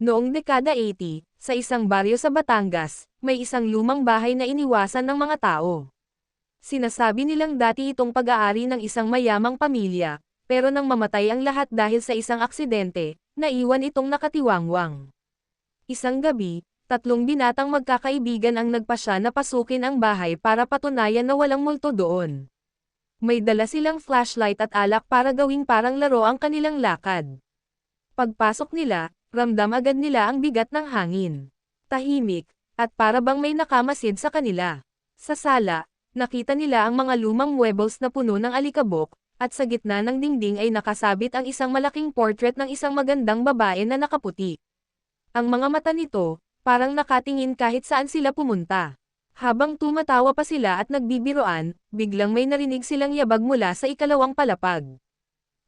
Noong dekada 80, sa isang baryo sa Batangas, may isang lumang bahay na iniwasan ng mga tao. Sinasabi nilang dati itong pag-aari ng isang mayamang pamilya, pero nang mamatay ang lahat dahil sa isang aksidente, naiwan itong nakatiwangwang. Isang gabi, tatlong binatang magkakaibigan ang nagpasya na pasukin ang bahay para patunayan na walang multo doon. May dala silang flashlight at alak para gawing parang laro ang kanilang lakad. Pagpasok nila, ramdam agad nila ang bigat ng hangin. Tahimik, at para bang may nakamasid sa kanila. Sa sala, nakita nila ang mga lumang muebles na puno ng alikabok, at sa gitna ng dingding ay nakasabit ang isang malaking portrait ng isang magandang babae na nakaputi. Ang mga mata nito, parang nakatingin kahit saan sila pumunta. Habang tumatawa pa sila at nagbibiroan, biglang may narinig silang yabag mula sa ikalawang palapag.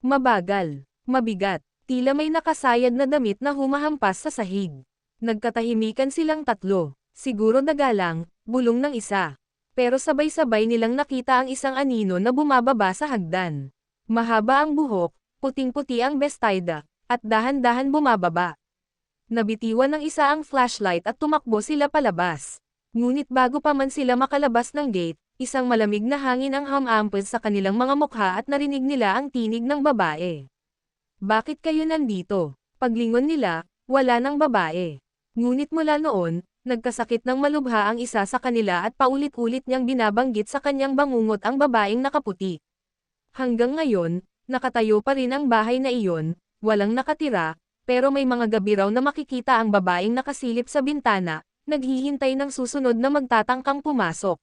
Mabagal, mabigat, tila may nakasayad na damit na humahampas sa sahig. Nagkatahimikan silang tatlo, siguro nagalang, bulong ng isa. Pero sabay-sabay nilang nakita ang isang anino na bumababa sa hagdan. Mahaba ang buhok, puting-puti ang bestida, at dahan-dahan bumababa. Nabitiwan ng isa ang flashlight at tumakbo sila palabas. Ngunit bago pa man sila makalabas ng gate, isang malamig na hangin ang hamampes sa kanilang mga mukha at narinig nila ang tinig ng babae. Bakit kayo nandito? Paglingon nila, wala ng babae. Ngunit mula noon, nagkasakit ng malubha ang isa sa kanila at paulit-ulit niyang binabanggit sa kanyang bangungot ang babaeng nakaputi. Hanggang ngayon, nakatayo pa rin ang bahay na iyon, walang nakatira, pero may mga gabi raw na makikita ang babaeng nakasilip sa bintana, naghihintay ng susunod na magtatangkang pumasok.